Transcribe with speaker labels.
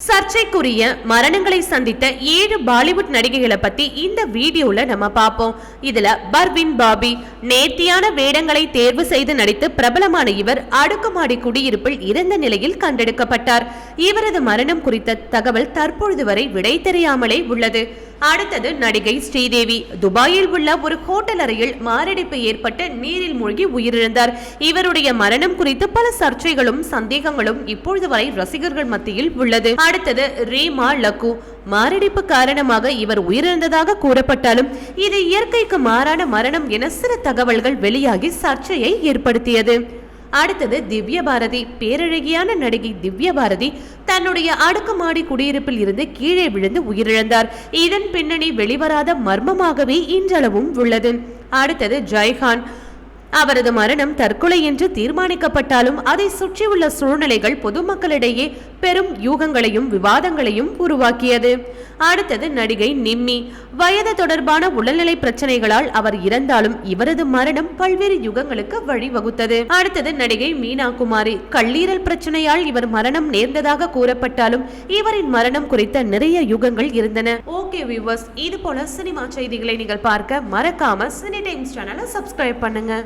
Speaker 1: சர்ச்சைக்குரிய மரணங்களை சந்தித்த ஏழு பாலிவுட் நடிகைகளை பத்தி இந்த வீடியோல நம்ம பார்ப்போம் இதுல பர்வின் பாபி நேர்த்தியான வேடங்களை தேர்வு செய்து நடித்து பிரபலமான இவர் அடுக்குமாடி குடியிருப்பில் இறந்த நிலையில் கண்டெடுக்கப்பட்டார். இவரது மரணம் குறித்த தகவல் தற்பொழுது வரை விடை தெரியாமலே உள்ளது. அடுத்தது நடிகை ஸ்ரீதேவி. துபாயில் உள்ள ஒரு ஹோட்டல் அறையில் மாரடைப்பு ஏற்பட்டு நீரில் மூழ்கி உயிரிழந்தார். இவருடைய மரணம் குறித்து பல சர்ச்சைகளும் சந்தேகங்களும் இப்பொழுது வரை ரசிகர்கள் மத்தியில் உள்ளது. அடுத்தது ரீமா லக்கு. மாரடைப்பு காரணமாக இவர் உயிரிழந்ததாக கூறப்பட்டாலும் இது இயற்கைக்கு மாறான மரணம் என சில தகவல்கள் வெளியாகி சர்ச்சையை ஏற்படுத்தியது. அடுத்தது திவ்ய பாரதி பேரழகியான நடிகை திவ்ய பாரதி தன்னுடைய அடுக்குமாடி குடியிருப்பில் இருந்து கீழே விழுந்து உயிரிழந்தார். இதன் பின்னணி வெளிவராத மர்மமாகவே இன்றளவும் உள்ளது. அடுத்தது ஜெய்கான். அவரது மரணம் தற்கொலை என்று தீர்மானிக்கப்பட்டாலும் அதை சுற்றியுள்ள சூழ்நிலைகள் பொதுமக்களிடையே பெரும் யூகங்களையும் விவாதங்களையும் உருவாக்கியது. அடுத்தது நடிகை நிம்மி. வயது தொடர்பான உடல்நிலை பிரச்சனைகளால் அவர் இறந்தாலும் இவரது மரணம் பல்வேறு யுகங்களுக்கு வழிவகுத்தது. அடுத்தது நடிகை மீனா குமாரி கல்லீரல் பிரச்சனையால் இவர் மரணம் நேர்ந்ததாக கூறப்பட்டாலும் இவரின் மரணம் குறித்த நிறைய யுகங்கள் இருந்தன. ஓகே வியூவர்ஸ் இது போல சினிமா செய்திகளை நீங்கள் பார்க்க மறக்காம சினி டைம்ஸ் சேனலை சப்ஸ்கிரைப் பண்ணுங்க.